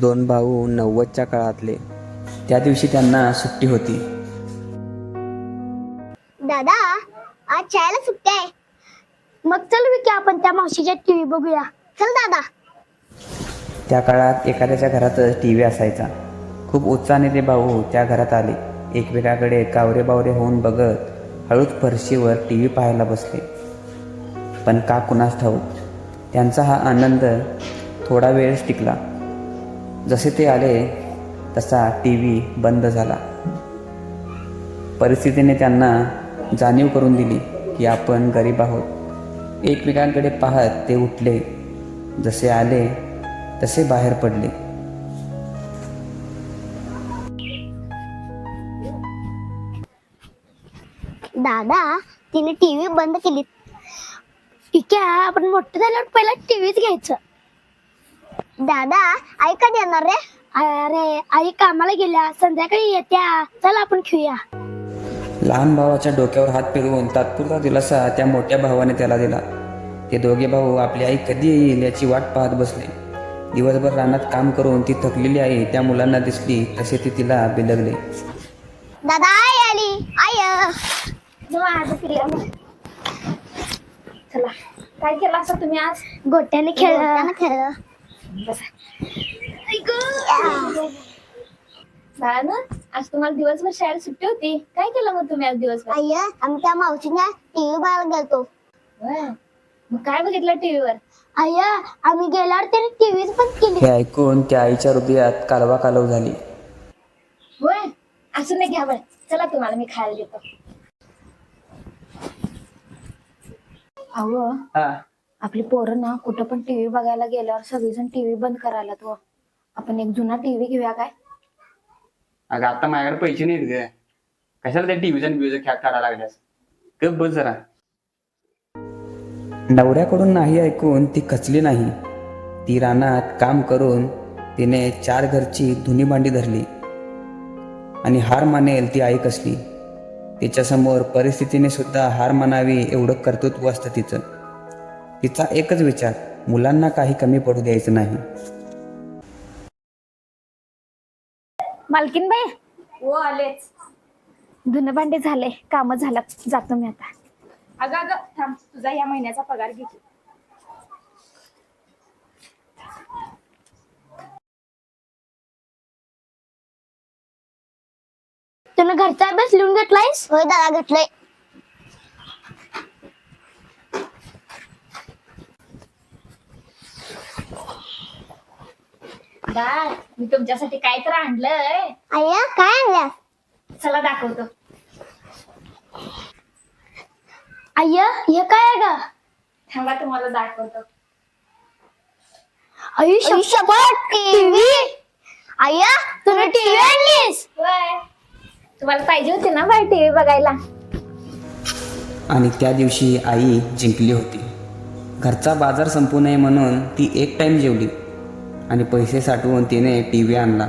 दोन भाऊ नव्वदच्या काळातले. त्या दिवशी त्यांना सुट्टी होती. दादा आज शाळेला सुट्टी आहे. मग चल विकी आपण त्या मावशीच्या टीव्ही बघूया. चल दादा. त्या काळात एखाद्याच्या घरातच टी व्ही असायचा. खूप उत्साहाने ते भाऊ त्या घरात आले. एकमेकाकडे कावरे बावरे होऊन बघत हळूच फरशीवर टी व्ही पाहायला बसले. पण का कुणास ठाऊक? त्यांचा हा आनंद थोडा वेळच टिकला. जसे ते आले तसा टी व्ही बंद झाला. परिस्थितीने त्यांना जाणीव करून दिली की आपण गरीब आहोत. एकमेकांकडे पाहत ते उठले. जसे आले तसे बाहेर पडले. दादा तिने टीव्ही बंद केली ठीक आहे आपण मोठं झाल्यावर पहिला टीव्हीच घ्यायचं. दादा आई कधी येणार रे. अरे आई कामाला गेल्या. संध्याकाळी येत्या. चल आपण खेळूया. लहान भावाच्या डोक्यावर हात फिरवून तात्पुरता दिलासा त्या मोठ्या भावाने त्याला दिला. ते दोघे भाऊ आपली आई कधी येईल याची वाट पाहत बसले. दिवसभर रानात काम करून ती थकलेली आई त्या मुलांना दिसली तसे ती तिला बिलगले दादा आई आली. आय चला. काय केलं असं तुम्ही आज? गोट्याने खेळ. खेळ ना आज तुम्हाला दिवसभर शाळेत सुट्टी होती. काय केलं मग तुम्ही आज दिवसभर? आय आम्ही त्या मावशीच्या टीव्ही बघायला गेलतो. होय. मग काय बघितलं टीव्हीवर? आय्या आम्ही गेल्यावर त्याने टीव्हीच बंद केली. हे ऐकून त्या आईच्या हृदयात कालवा कालव झाली. होय असं नाही घ्या बरं. चला तुम्हाला मी खायला देतो. अहो आपली पोरं ना कुठं पण टीव्ही बघायला गेल्यावर सगळेजण टीव्ही बंद करायला तो. आपण एक जुना टीव्ही घेऊया काय? अगं आता माझ्याकडे पैसे नाहीत ग. कशाला त्या टीव्हीचा म्युझिक ख्यात काढायला लागल्यास? गप बस जरा. नवऱ्याकडून नाही ऐकून ती खचली नाही. ती रानात काम करून तिने चार घरची धुनी भांडी धरली. आणि हार मानेल ती आई कसली. तिच्यासमोर परिस्थितीने सुद्धा हार मानावी एवढं कर्तृत्व असतं तिचं. तिचा एकच विचार मुलांना काही कमी पडू द्यायचं नाही. मालकीन बाई? हो आलेच. धुणं भांडे झाले काम झालं जातो मी आता. अगं अगं थांब तुझा या महिन्याचा पगार घे की. तुम्ही घरचा अभ्यास लिहून घेतलायस? होय दादा घेतलंय. बाय मी तुमच्यासाठी काय तर आणलंय. आय्या काय आणल्या चला दाखवतो. आय्या हे काय आहे ग? थांबा तुम्हाला दाखवतो. आयुष्यभर टीव्ही. आय्या तुम्ही टीव्ही आणलीस? होय. तुम्हाला पाहिजे होते ना बाय टीव्ही बघायला? आणि त्या दिवशी आई जिंकली होती. घरचा बाजार संपू नये म्हणून ती एक टाईम जेवली. आणि पैसे साठवून तिने टी व्ही आणला.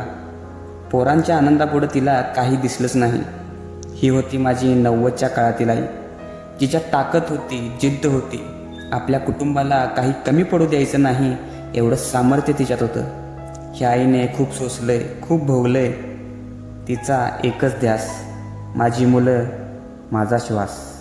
पोरांच्या आनंदापुढं तिला काही दिसलंच नाही. ही होती माझी नव्वदच्या काळातील आई. जिच्यात ताकद होती जिद्द होती. आपल्या कुटुंबाला काही कमी पडू द्यायचं नाही एवढं सामर्थ्य तिच्यात होतं. ह्या आईने खूप सोसलंय खूप भोगलंय. तिचा एकच ध्यास माझी मुलं माझा श्वास